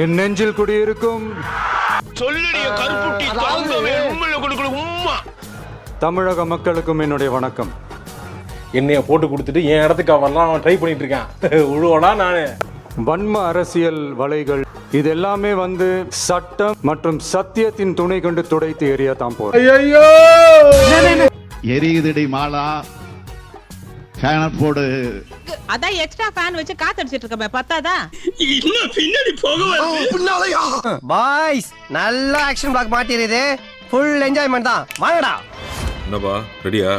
என் நெஞ்சில் குடியிருக்கும் தமிழக மக்களுக்கும் என்னுடைய வணக்கம். என்னைய போட்டு கொடுத்துட்டு என் இடத்துக்கு வரலாம் அவன் ட்ரை பண்ணிட்டு இருக்கான். உழுவனா நானு? வன்ம அரசியல் வலைகள் இது எல்லாமே வந்து சட்டம் மற்றும் சத்தியத்தின் துணை கொண்டு துடைத்து எறிய தான் போறோம் ஐயோ எரியுதடி மாலா. ஃபேனர் போடு. அதான் எக்ஸ்ட்ரா ஃபேன் வச்சு காத்தடிச்சிட்டு இருக்கமே பத்தாதா? இன்னும் பின்னாடி போக வருது பின்னாலயா? பாய்ஸ் நல்ல ஆக்ஷன் பிளாக் மாட்டிருது ஃபுல் என்ஜாய்மெண்ட் தான். வாங்கடா. என்னப்பா ரெடியா?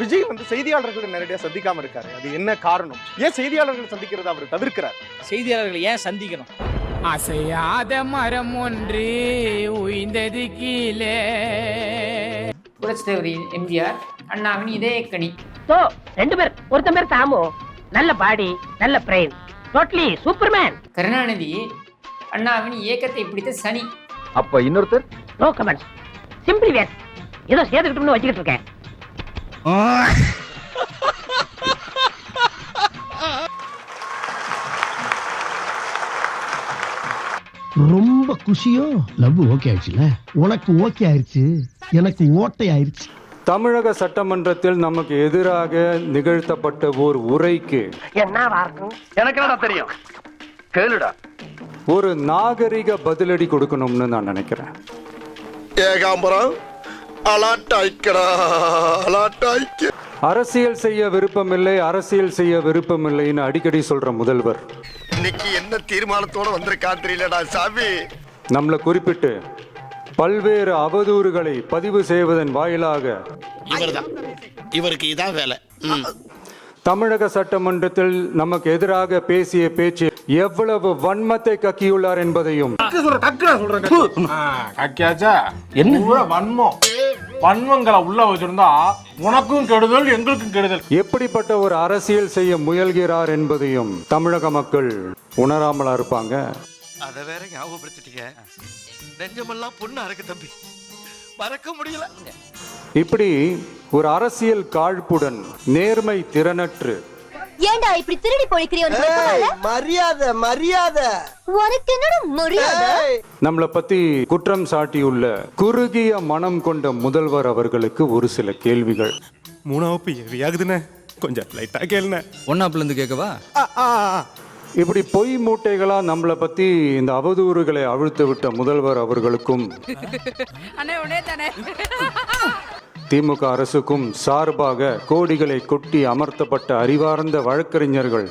விஜய் வந்து செய்தியாளர்களை நேரடியாக சந்திக்காம இருக்காரு. அது என்ன காரணம்? ஏன் செய்தியாளர்களை சந்திக்கிறத அவர் தவிர்க்கிறார்? செய்தியாளர்களை ஏன் சந்திக்கணும்? அசையாத மரம் ஒன்று உய்ந்தது கீழே. புரட்சி எம்ஜிஆர் அண்ணாவின் இதயக்கணி சோ ரெண்டு பேர் ஒருத்தன் பேர் தாமு நல்ல பாடி நல்ல பிரெயின் டோட்டலி சூப்பர்மேன் கருணாநிதி அண்ணாவின் இயக்கத்தை பிடித்த சனி. அப்ப இன்னொருத்தர்? நோ கமெண்ட்ஸ் சிம்பிளி வேஸ் ஏதோ சேர்த்துக்கிட்டோம்னு வச்சுக்கிட்டு இருக்கேன். ரொம்ப குஷியோ? லவ் ஓகே ஆயிடுச்சுல? உனக்கு ஓகே ஆயிடுச்சு எனக்கு ஓட்டை ஆயிடுச்சு தமிழக சட்டமன்றத்தில் நமக்கு எதிராக நிகழ்த்தப்பட்ட ஓர் உரைக்கு எனக்கு தெரியும்? கேளுடா. ஒரு நாகரிக பதிலடி கொடுக்கணும்னு நான் நினைக்கிறேன். ஏகாம்பரம் அரசியல் செய்ய விருப்பமில்லை அரசியல் செய்ய விருப்பமில்லைன்னு அடிக்கடி சொல்ற முதல்வர். இன்னைக்கு என்ன தீர்மானத்தோட வந்திருக்கான் தெரியலடா சாமி. நம்மளை குறிப்பிட்டு பல்வேறு அவதூறுகளை பதிவு செய்வதன் வாயிலாக இவர்தான். இவருக்கு இதான் வேலை. தமிழக சட்டமன்றத்தில் நமக்கு எதிராக பேசிய பேச்சு எவ்வளவு வன்மத்தை கக்கியுள்ளார் என்பதையும் கக்கியாச்சா? என்ன? வன்மம். வன்மங்களை உள்ள வச்சிருந்தா உனக்கும் கெடுதல் எங்களுக்கும் கெடுதல். எப்படிப்பட்ட ஒரு அரசியல் செய்ய முயல்கிறார் என்பதையும் தமிழக மக்கள் உணராமலா இருப்பாங்க. அத வேற ஞாபகப்படுத்திட்டீங்க. நெஞ்சமெல்லாம் பொண்ணா இருக்கு தம்பி. மறக்க முடியல. இப்படி ஒரு காழ்ப்புடன் நேர்மை திறனற்று ஏண்டா இப்படி திருடி பொழிக்கிறிய மரியாதை மரியாதை. உனக்கு என்னடா மரியாதை? நம்மளை பத்தி குற்றம் சாட்டியுள்ள குறுகிய மனம் கொண்ட முதல்வர் அவர்களுக்கு ஒரு சில கேள்விகள். மூணாவது எரியாகுதுண்ணே. கொஞ்சம் லைட்டா கேளுண்ணே. ஒன்னாப்புல இருந்து கேட்கவா? இப்படி பொய் மூட்டைகளா நம்மளை பத்தி இந்த அவதூறுகளை அவிழ்த்து விட்ட முதல்வர் அவர்களுக்கும் அண்ணே உடனே தானே. திமுக அரசுக்கும் சார்பாக கோடிகளை கொட்டி அமர்த்தப்பட்ட அறிவார்ந்த வழக்கறிஞர்கள்.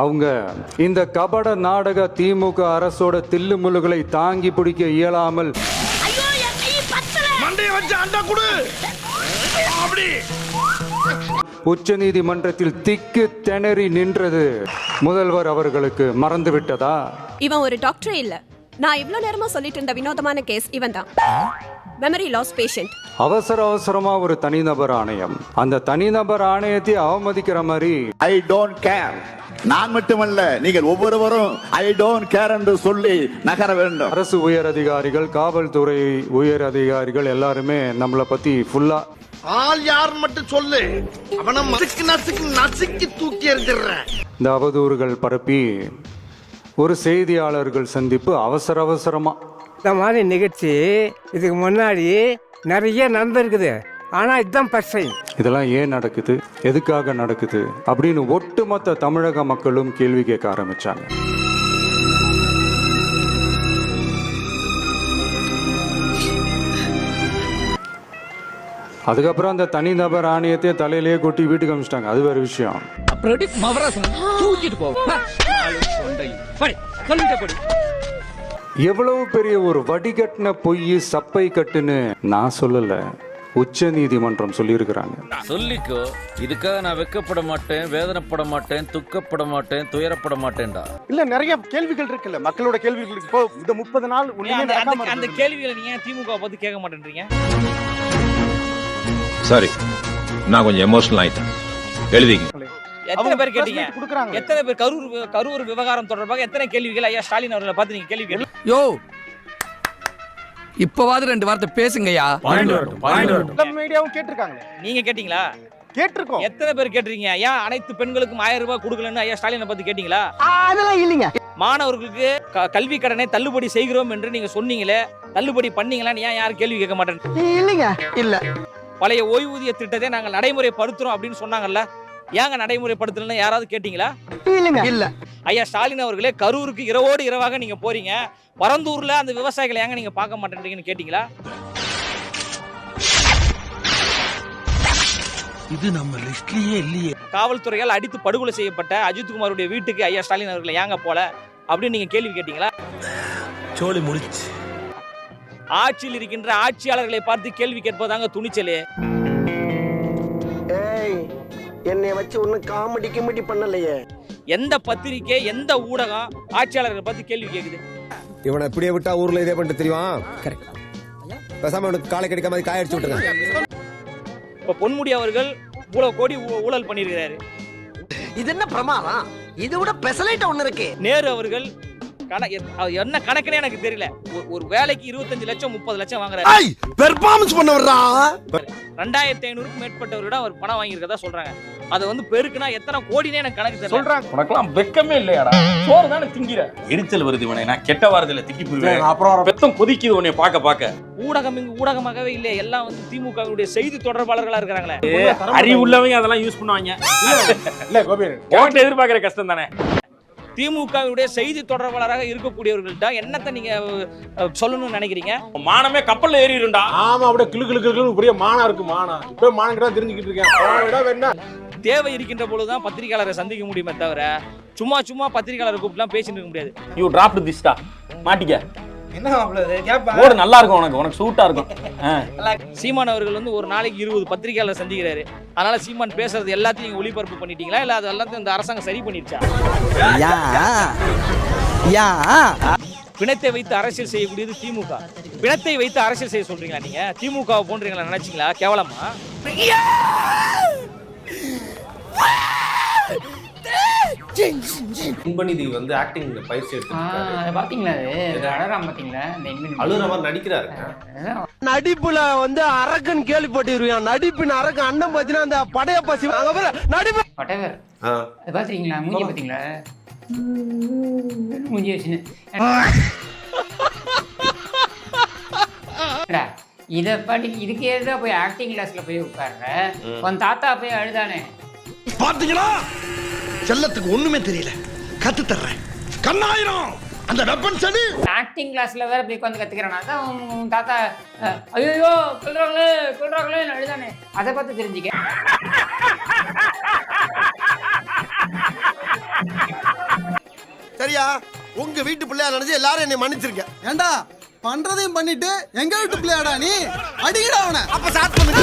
அவங்க இந்த கபட நாடக திமுக அரசோட தில்லுமுல்லுகளை தாங்கி பிடிக்க இயலாமல் அப்படி. உச்ச நீதிமன்றத்தில் திக்கு திணறி நின்றது. முதல்வர் அவர்களுக்கு மறந்து விட்டதா இவன் ஒரு டாக்டரே இல்ல. நான் இவ்ளோ நேரமா சொல்லிட்டு இருந்த வினோதமான கேஸ் இவன் தான். மெமரி லாஸ் பேஷண்ட் அவசர அவசரமா ஒரு தனிநபர் ஆணையம். அந்த தனிநபர் ஆணையத்தை அவமதிக்கிற மாதிரி ஐ டோன்ட் கேர் நான் மட்டுமல்ல நீங்கள் ஒவ்வொருவரும் ஐ டோன்ட் கேர் என்று சொல்லி நகர வேண்டும். அரசு உயர் அதிகாரிகள் காவல்துறை உயர் அதிகாரிகள் எல்லாருமே நம்மளை பத்தி ஃபுல்லா ஆள் யாருன்னு மட்டும் சொல்லு. அவனை நசுக்கு நசுக்கு நசுக்கி தூக்கி எறிஞ்சிடுறேன். இந்த அவதூறுகள் பரப்பி ஒரு செய்தியாளர்கள் சந்திப்பு அவசர அவசரமா. இந்த மாதிரி நிகழ்ச்சி இதுக்கு முன்னாடி நிறைய நடந்திருக்குது. ஆனா இதுதான் ஃபர்ஸ்ட் டைம் இதெல்லாம் ஏன் நடக்குது? எதுக்காக நடக்குது? அப்படின்னு ஒட்டுமொத்த தமிழக மக்களும் கேள்வி கேட்க ஆரம்பிச்சாங்க. அதுக்கப்புறம் அந்த தனிநபர் ஆணையத்தை தலையிலேயே கொட்டி வீட்டுக்கு அனுப்பிச்சிட்டாங்க அது வேற விஷயம். எவ்வளவு பெரிய ஒரு வடிகட்டின பொய் சப்பை கட்டுன்னு நான் சொல்லல. உச்ச நீதிமன்றம் சொல்லியிருக்கிறாங்க. சொல்லிக்கோ இதுக்காக நான் வெக்கப்பட மாட்டேன் வேதனைப்பட மாட்டேன் துக்கப்பட மாட்டேன் துயரப்பட மாட்டேன்டா. இல்ல நிறைய கேள்விகள் இருக்குல்ல மக்களோட கேள்விகள் இருக்கு. இப்போ இந்த முப்பது நாள் அந்த. கேள்விகளை நீங்க ஏன் திமுக பார்த்து கேட்க மாட்டேன்றீங்க? சாரி நான் கொஞ்சம் எமோஷனல் ஆயிட்டேன். எழுதிங்க எத்தனை பேர் கேட்டீங்க? எத்தனை பேர் கரூர் கரூர் விவகாரம் தொடர்பாக எத்தனை கேள்விகள்? ஐயா ஸ்டாலின் அவர்களை பார்த்து நீங்க கேள்வி கேட்டு யோ! இப்பவாது ரெண்டு வார்த்தை பேசுங்கய்யா மீடியாவும் கேட்டிருக்காங்க நீங்க கேட்டீங்களா? கேட்டிருக்கோம். எத்தனை பேர் கேட்டிருக்கீங்க ஏன் அனைத்து பெண்களுக்கும் ஆயிரம் ரூபாய் கொடுக்கலன்னு ஐயா ஸ்டாலினை பத்தி கேட்டீங்களா? அதெல்லாம் இல்லைங்க. மாணவர்களுக்கு க- கல்வி கடனை தள்ளுபடி செய்கிறோம் என்று நீங்க சொன்னீங்களே தள்ளுபடி பண்ணீங்களான்னு ஏன் யாரும் கேள்வி கேட்க மாட்டேன்? இல்லைங்க. இல்ல. பழைய ஓய்வூதிய திட்டத்தை நாங்கள் நடைமுறைப்படுத்துறோம் அப்படின்னு சொன்னாங்கல்ல. ஏங்க நடைமுறைப்படுத்தலன்னு யாராவது கேட்டீங்களா? இல்ல. ஐயா ஸ்டாலின் அவர்களே கரூருக்கு இரவோடு இரவாக நீங்க போறீங்க. பரந்தூர்ல அந்த விவசாயிகளை ஏங்க நீங்க பார்க்க மாட்டேன்றீங்கன்னு கேட்டீங்களா? இது நம்ம லிஸ்ட்லயே இல்லையே. காவல்துறையால் அடித்து படுகொலை செய்யப்பட்ட அஜித்குமாருடைய வீட்டுக்கு ஐயா ஸ்டாலின் அவர்களை ஏங்க போல? அப்படின்னு நீங்க கேள்வி கேட்டீங்களா? சோழி முடிச்சு ஆட்சியில் இருக்கின்ற ஆட்சியாளர்களை பார்த்து கேள்வி கேட்பதாங்க துணிச்சலே. ஏய் என்னைய வச்சு ஒன்னும் காமெடி கிமெடி பண்ணலையே. எந்த பத்திரிக்கை எந்த ஊடகம் ஆட்சியாளர்களை பார்த்து கேள்வி கேக்குது? இவனை இப்படியே விட்டா ஊர்ல இதே பண்ணிட்டு தெரியும்? பேசாம அவனுக்கு காலை கடிக்காம காய அடிச்சு விட்டுருங்க. இப்ப பொன்முடி அவர்கள் இவ்வளவு கோடி ஊ- ஊழல் பண்ணியிருக்கிறாரு. இது என்ன பிரமாதம்? இது விட பெசலைட் ஒண்ணு இருக்கு. நேரு அவர்கள் கண என்ன கணக்குனே எனக்கு தெரியல. ஒரு- வேலைக்கு இருபத்தஞ்சு லட்சம் முப்பது லட்சம் வாங்குறாரு. பெர்ஃபார்மன்ஸ் பண்ண வர்றா ரெண்டாயிரத்தி ஐநூறுக்கும் மேற்பட்டவரிடம் அவர் பணம் வாங்கியிருக்கதா சொல்றாங்க. அதை வந்து பெருக்குனா எத்தனை கோடினே எனக்கு கணக்கு தெரியல. சொல்றாங்க. உனக்கெல்லாம் வெக்கமே இல்லையாடா. சோறு தானே திங்கிற. எரிச்சல் வருது இவனை. நான் கெட்ட வாரத்துல திக்கி போயிருவேன் அப்புறம் பெத்தம் கொதிக்குது உன்னை பார்க்க பார்க்க. ஊடகம் இங்கு ஊடகமாகவே இல்லை எல்லாம் வந்து திமுகவுடைய செய்தி தொடர்பாளர்களா இருக்கிறாங்களே. அறிவுள்ளவங்க அதெல்லாம் யூஸ் பண்ணுவாங்க. இல்ல கோபி. எதிர்பார்க்கிற கஷ்டம் தானே திமுகவுடைய செய்தி தொடர்பாளராக இருக்கக்கூடியவர்கள்ட்ட என்னத்தை நீங்க சொல்லணும்னு நினைக்கிறீங்க? மானமே கப்பல்ல ஏறிடும்டா. ஆமா அப்படியே கிளு கிளு கிளு பெரிய மானா இருக்கு மானா. இப்ப மானம் கிட்ட தெரிஞ்சுக்கிட்டு இருக்கேன். வேணா. தேவை இருக்கின்ற பொழுதுதான் பத்திரிகையாளரை சந்திக்க முடியுமே தவிர சும்மா சும்மா பத்திரிகையாளரை கூப்பிட்டுலாம் பேசிட்டு இருக்க முடியாது. யூ டிராப் திஸ்டா மாட்டிக்க. ஓடு நல்லா இருக்கும் உனக்கு. உனக்கு சூட்டா இருக்கும். சீமான் அவர்கள் வந்து ஒரு நாளைக்கு இருபது பத்திரிகையாளர் சந்திக்கிறாரு. அதனால சீமான் பேசுறது எல்லாத்தையும் நீங்க ஒளிபரப்பு பண்ணிட்டீங்களா? இல்ல அது எல்லாத்தையும் இந்த அரசாங்கம் சரி பண்ணிருச்சா யா. யா. பிணத்தை வைத்து அரசியல் செய்யக்கூடியது திமுக. பிணத்தை வைத்து அரசியல் செய்ய சொல்றீங்களா நீங்க? திமுக போன்றீங்களா நினைச்சீங்களா? கேவலமா? இன்பநிதி வந்து ஆக்டிங் பயிற்சி எடுத்துருக்காரு. பாத்தீங்களா அது? அழகாம பாத்தீங்களா? இந்த இன்வென்ட் அழுகுற மாதிரி நடிக்கிறாரு. நடிப்புல வந்து அரக்கன் கேள்விப்பட்டிருக்கான் நடிப்பின் அரக்கன் அண்ணன் பாத்தீங்கன்னா அந்த படைய பசி அங்க பாரு, நடிப்பு. அது பாத்தீங்களா? மூஞ்சி பாத்தீங்களா? மூஞ்சி வச்சுன்னு. ஏண்டா, இத பண்ணி இதுக்கு ஏதா போய் ஆக்டிங் கிளாஸ்ல போய் உட்கார்ற? உன் தாத்தா போய் அழுதானே? பாத்தீங்களா? செல்லத்துக்கு ஒண்ணுமே தெரியல. கத்து தர்றேன். கண்ணாயிரம்! அந்த வெப்பன் சனி! ஆக்டிங் கிளாஸ்ல வேற போய் உட்காந்து கத்துக்கிறேன்னா தான் உன் உன் தாத்தா ஐயோ கொல்றாங்களே கொல்றாங்களே அழுதானே. அதை பார்த்து தெரிஞ்சுக்க. சரியா? உங்க வீட்டு பிள்ளையா நினைச்சு எல்லாரும் என்னை மன்னிச்சிருக்க ஏண்டா? பண்றதையும் பண்ணிட்டு எங்க வீட்டு பிள்ளையாடா நீ? அடிக்கடா அவனை. அப்ப ஸ்டார்ட் பண்ணுங்க.